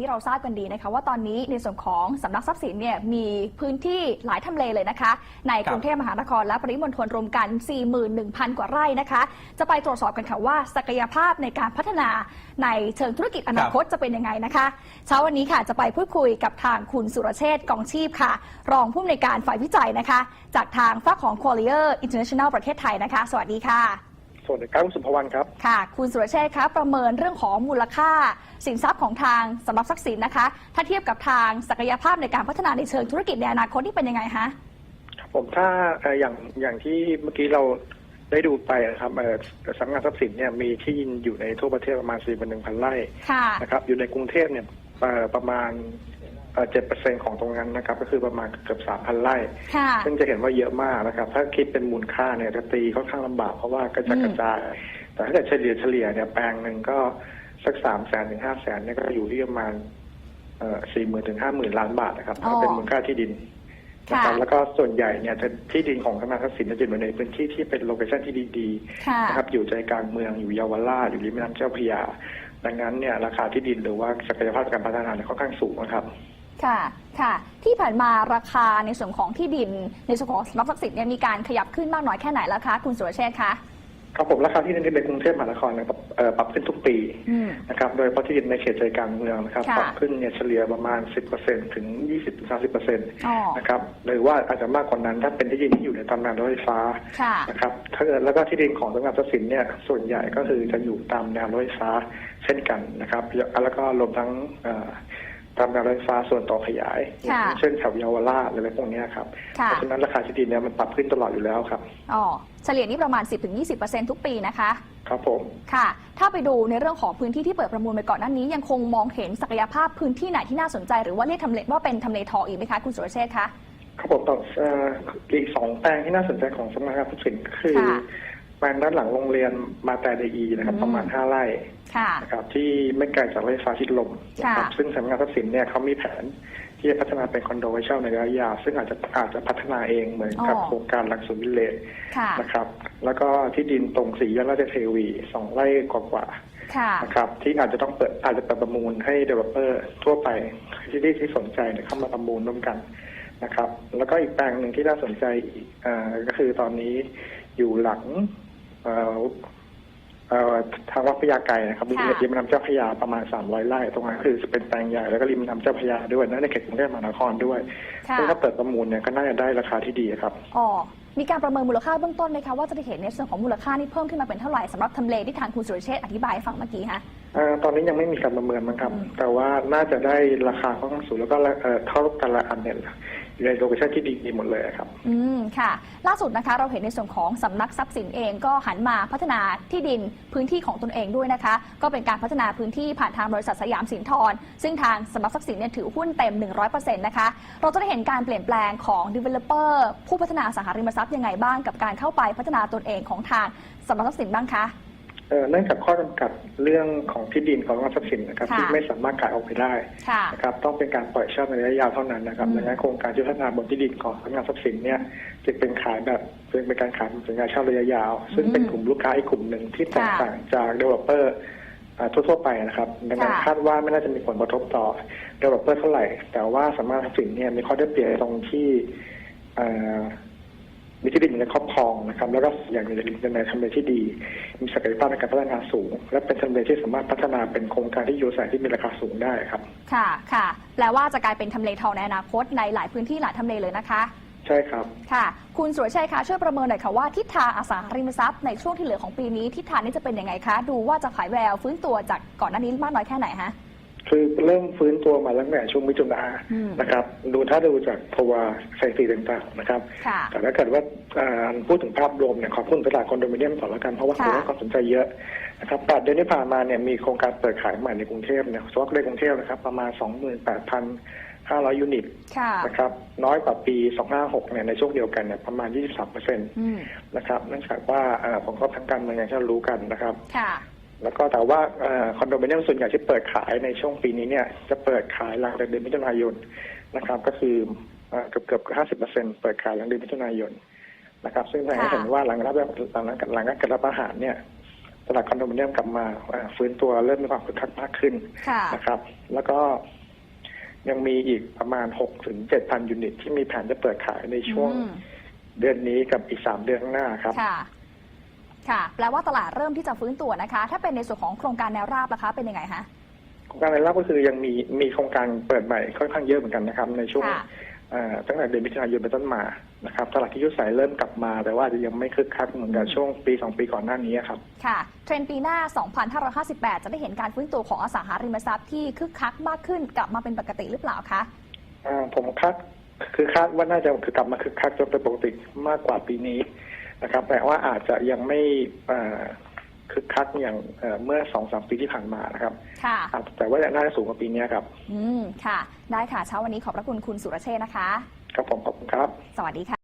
ที่เราทราบกันดีนะคะว่าตอนนี้ในส่วนของสำนักทรัพย์สินเนี่ยมีพื้นที่หลายทำเลเลยนะคะ ในกรุงเทพมหานครและปริมณฑลรวมกัน 41,000 กว่าไร่นะคะ จะไปตรวจสอบกันค่ะว่าศักยภาพในการพัฒนาในเชิงธุรกิจอนาคตจะเป็นยังไงนะคะเช้าวันนี้ค่ะจะไปพูดคุยกับทางคุณสุรเชษฐ์กองชีพค่ะ รองผู้อำนวยการฝ่ายวิจัยนะคะ จากทางฝั่งของ Qualier International ประเทศไทยนะคะ สวัสดีค่ะ สวัสดีครับคุณสุภวรรณครับ ค่ะ คุณสุรเชษฐ์คะประเมินเรื่องของมูลค่า สินทรัพย์ของทางสำนักทรัพย์สินนะคะ ถ้าเทียบกับทางศักยภาพในการพัฒนาในเชิงธุรกิจในอนาคตที่เป็นยังไงคะผมถ้าเอ่ออย่างอย่างที่เมื่อกี้เราได้ดูไปนะครับเอ่อสำนักงานทรัพย์สินเนี่ยมีที่ดินอยู่ในทั่วประเทศประมาณ4 1 0 0 0ไร่ค่ะ นะครับอยู่ในกรุงเทพเนี่ยเอ่อประมาณ เจ็ดเปอร์เซ็นของตรงนั้นนะครับ ก็คือประมาณเกือบสามพันไร่ ค่ะซึ่งจะเห็นว่าเยอะมากนะครับ ถ้าคิดเป็นมูลค่าเนี่ยจะตีค่อนข้างลำบากเพราะว่ากระจัดกระจาย แต่ถ้าเกิดเฉลี่ยเฉลี่ยเนี่ยแปลงหนึ่งก็สักสามแสนถึงห้าแสนเนี่ยก็อยู่ที่ประมาณสี่หมื่นถึงห้าหมื่นล้านบาทนะครับอ๋อถ้าเป็นมูลค่าที่ดินนะครับค่ะแล้วก็ส่วนใหญ่เนี่ยจะที่ดินของธนาคารทรัพย์สินจะอยู่ในพื้นที่ที่เป็นโลเคชั่นที่ดีค่ะๆนะครับอยู่ใจกลางเมืองอยู่เยาวราชอยู่ริมแม่น้ำเจ้าพระยา ดังนั้นเนี่ยราคาที่ดินหรือว่าศักยภาพการพัฒนาเนี่ยค่อนข้างสูงนะครับ ค่ะ ค่ะ ที่ผ่านมาราคาในส่วนของที่ดิน ในส่วนของสำนักทรัพย์สินเนี่ยมีการขยับขึ้นมากน้อยแค่ไหนแล้วคะ คุณสุรเชษฐ์คะ ครับผมราคาที่ดินในกรุงเทพมหานครนะครับเอ่อปรับขึ้นทุกปีอืม นะครับ โดยเฉพาะที่ดินในเขตใจกลางเมืองนะครับ ค่ะ ปรับขึ้นเนี่ยเฉลี่ยประมาณ 10%ถึง 20-30%อ๋อนะครับ หรือว่าอาจจะมากกว่านั้นถ้าเป็นที่ดินที่อยู่ในตำแหน่งรถไฟฟ้าค่ะ นะครับถ้าเกิดแล้วก็ที่ดินของสำนักงานทรัพย์สินเนี่ยส่วนใหญ่ก็คือจะอยู่ตามแนวรถไฟฟ้าเช่นกันนะครับแล้วก็รวมทั้งเอ่อ ตามแนวรถไฟฟ้าส่วนต่อขยาย ค่ะเช่นแถวเยาวราชหรืออะไรพวกเนี้ยครับ ค่ะ เพราะฉะนั้นราคาที่ดินเนี่ยมันปรับขึ้นตลอดอยู่แล้วครับ อ๋อเฉลี่ยนี่ประมาณ 10-20%ทุกปีนะคะ ครับผม ค่ะ ถ้าไปดูในเรื่องของพื้นที่ที่เปิดประมูลไปก่อนหน้านี้ ยังคงมองเห็นศักยภาพพื้นที่ไหนที่น่าสนใจ หรือว่าเรียกทำเลว่าเป็นทำเลทองอีกไหมคะคุณสุรเชษฐ์คะ ครับผมต่อเอ่ออีกสองแปลงที่น่าสนใจของสำนักงานทรัพย์สินก็คือ ค่ะ แปลงด้านหลังโรงเรียนมาแต่เดอีนะครับอืมประมาณห้าไร่ค่ะ นะครับที่ไม่ไกลจากรถไฟฟ้าชิดลมนะครับค่ะซึ่งสำนักงานทรัพย์สินเนี่ยเขามีแผนที่จะพัฒนาเป็นคอนโดไว้เช่าในระยะยาวซึ่งอาจจะอาจจะพัฒนาเองเหมือนกับอ๋อโครงการหลักสูตรวิลเลจค่ะนะครับ แล้วก็ที่ดินตรงสี่แยกราชเทวีสองไร่กว่าๆค่ะนะครับ ที่อาจจะต้องเปิดอาจจะเปิดประมูลให้ developer ทั่วไปที่ที่ที่สนใจเนี่ยเข้ามาประมูลร่วมกันนะครับ แล้วก็อีกแปลงหนึ่งที่น่าสนใจอีกอ่าก็คือตอนนี้อยู่หลัง เอ่อเอ่อทางวัดพญาไกรนะครับริมค่ะ ริมแม่น้ำเจ้าพระยาประมาณ 300ไร่ตรงนั้นคือจะเป็นแปลงใหญ่แล้วก็ริมแม่น้ำเจ้าพระยาด้วยนะในเขตกรุงเทพมหานครด้วยค่ะซึ่งถ้าเปิดประมูลเนี่ยก็น่าจะได้ราคาที่ดีครับ อ๋อมีการประเมินมูลค่าเบื้องต้นไหมคะว่าจะได้เห็นในส่วนของมูลค่านี่เพิ่มขึ้นมาเป็นเท่าไหร่สำหรับทำเลที่ทางคุณสุรเชษฐ์อธิบายให้ฟังเมื่อกี้คะอ่าตอนนี้ยังไม่มีการประเมินมั้งครับ อืม แต่ว่าน่าจะได้ราคาค่อนข้างสูงแล้วก็เอ่อเท่ากันละอันเนี่ย อยู่ในโลเคชั่นที่ดีหมดเลยครับ อืมค่ะ ล่าสุดนะคะเราเห็นในส่วนของสำนักทรัพย์สินเองก็หันมาพัฒนาที่ดินพื้นที่ของตนเองด้วยนะคะ ก็เป็นการพัฒนาพื้นที่ผ่านทางบริษัทสยามสินทรซึ่งทางสำนักทรัพย์สินเนี่ยถือหุ้นเต็ม 100%นะคะเราจะได้เห็นการเปลี่ยนแปลงของ developer ผู้พัฒนาอสังหาริมทรัพย์ยังไงบ้างกับการเข้าไปพัฒนาตนเองของทางสำนักทรัพย์สินบ้างคะ เอ่อเนื่องจากข้อจำกัดเรื่องของที่ดินของทรัพย์สินนะครับค่ะที่ไม่สามารถขายออกไปได้ค่ะนะครับต้องเป็นการปล่อยเช่าในระยะยาวเท่านั้นนะครับอืมดังนั้นโครงการที่พัฒนาบนที่ดินของสำนักงานทรัพย์สินเนี่ยจะเป็นขายแบบเป็นการขายเป็นสัญญาเช่าระยะยาว ซึ่งเป็นกลุ่มลูกค้าอีกกลุ่มหนึ่งที่แตกต่างจาก developer อ่าทั่วๆไปนะครับดังนั้นค่ะคาดว่าไม่น่าจะมีผลกระทบต่อ developer เท่าไหร่ แต่ว่าสำนักงานทรัพย์สินเนี่ยมีข้อได้เปรียบตรงที่อ่า มีที่ดินอยู่ในครอบครองนะครับ แล้วก็อย่างอยู่ในทำเลที่ดี มีศักยภาพในการพัฒนาสูง และเป็นทำเลที่สามารถพัฒนาเป็นโครงการที่อยู่อาศัยที่มีราคาสูงได้ครับ ค่ะค่ะแปลว่าจะกลายเป็นทำเลทองในอนาคตในหลายพื้นที่หลายทำเลเลยนะคะ ใช่ครับ ค่ะ คุณสุรชัยคะช่วยประเมินหน่อยค่ะว่าทิศทางอสังหาริมทรัพย์ในช่วงที่เหลือของปีนี้ทิศทางนี้จะเป็นยังไงคะ ดูว่าจะขายแววฟื้นตัวจากก่อนหน้านี้มากน้อยแค่ไหนฮะ คือเริ่มฟื้นตัวมาตั้งแต่ช่วงมิถุนาอืมนะครับ ดูถ้าดูจากภาวะสถิติต่างๆนะครับค่ะแต่ถ้าเกิดว่าอ่าพูดถึงภาพรวมเนี่ยขอพูดถึงตลาดคอนโดมิเนียมก่อนละกันเพราะว่าค่ะคนให้ความสนใจเยอะนะครับแปดเดือนที่ผ่านมาเนี่ยมีโครงการเปิดขายใหม่ในกรุงเทพเนี่ยเฉพาะในกรุงเทพนะครับประมาณ 28,500 ยูนิตค่ะนะครับน้อยกว่าปี 256 เนี่ยในช่วงเดียวกันเนี่ยประมาณ 23เปอร์เซ็นต์อืมนะครับเนื่องจากว่าอ่าผลกระทบทางการเมืองอย่างที่เรารู้กันนะครับค่ะ แล้วก็แต่ว่าเอ่อคอนโดมิเนียมส่วนใหญ่ที่เปิดขายในช่วงปีนี้เนี่ยจะเปิดขายหลังจากเดือนมิถุนายนนะครับ ก็คือเอ่อเกือบเกือบห้าสิบเปอร์เซ็นเปิดขายหลังเดือนมิถุนายนนะครับ ซึ่งแสดงให้ค่ะเห็นว่าหลังรับหลังหลังหลังการรับอาหารเนี่ยตลาดคอนโดมิเนียมกลับมาอ่าฟื้นตัวเริ่มมีความคึกคักมากขึ้นค่ะนะครับ แล้วก็ยังมีอีกประมาณหกถึงเจ็ดพันยูนิต ที่มีแผนจะเปิดขายในช่วงอืมเดือนนี้กับอีกสามเดือนข้างหน้าครับ ค่ะค่ะแปลว่าตลาดเริ่มที่จะฟื้นตัวนะคะ ถ้าเป็นในส่วนของโครงการแนวราบล่ะคะ เป็นยังไงคะโครงการรายรับก็คือยังมีมีโครงการเปิดใหม่ค่อนข้างเยอะเหมือนกันนะครับ ในช่วงค่ะเอ่อตั้งแต่เดือนมิถุนายนเป็นต้นมานะครับตลาดที่ยุสายเริ่มกลับมา แต่ว่าอาจจะยังไม่คึกคักเหมือนกับช่วงปีสองปีก่อนหน้านี้ครับ ค่ะ เทรนด์ปีหน้า 2558 จะได้เห็นการฟื้นตัวของอสังหาริมทรัพย์ที่คึกคักมากขึ้นกลับมาเป็นปกติหรือเปล่าคะอ่าผมคาดคือคาดว่าน่าจะคือกลับมาคึกคักจนเป็นปกติมากกว่าปีนี้ นะครับแต่ว่าอาจจะยังไม่อ่าคึกคักอย่างเอ่อเมื่อสองสามปีที่ผ่านมานะครับค่ะอ่าแต่ว่าน่าจะสูงกว่าปีนี้ครับ อืมค่ะ ได้ค่ะเช้าวันนี้ขอบพระคุณคุณสุรเชษฐ์นะคะ ครับผมขอบคุณครับ สวัสดีค่ะ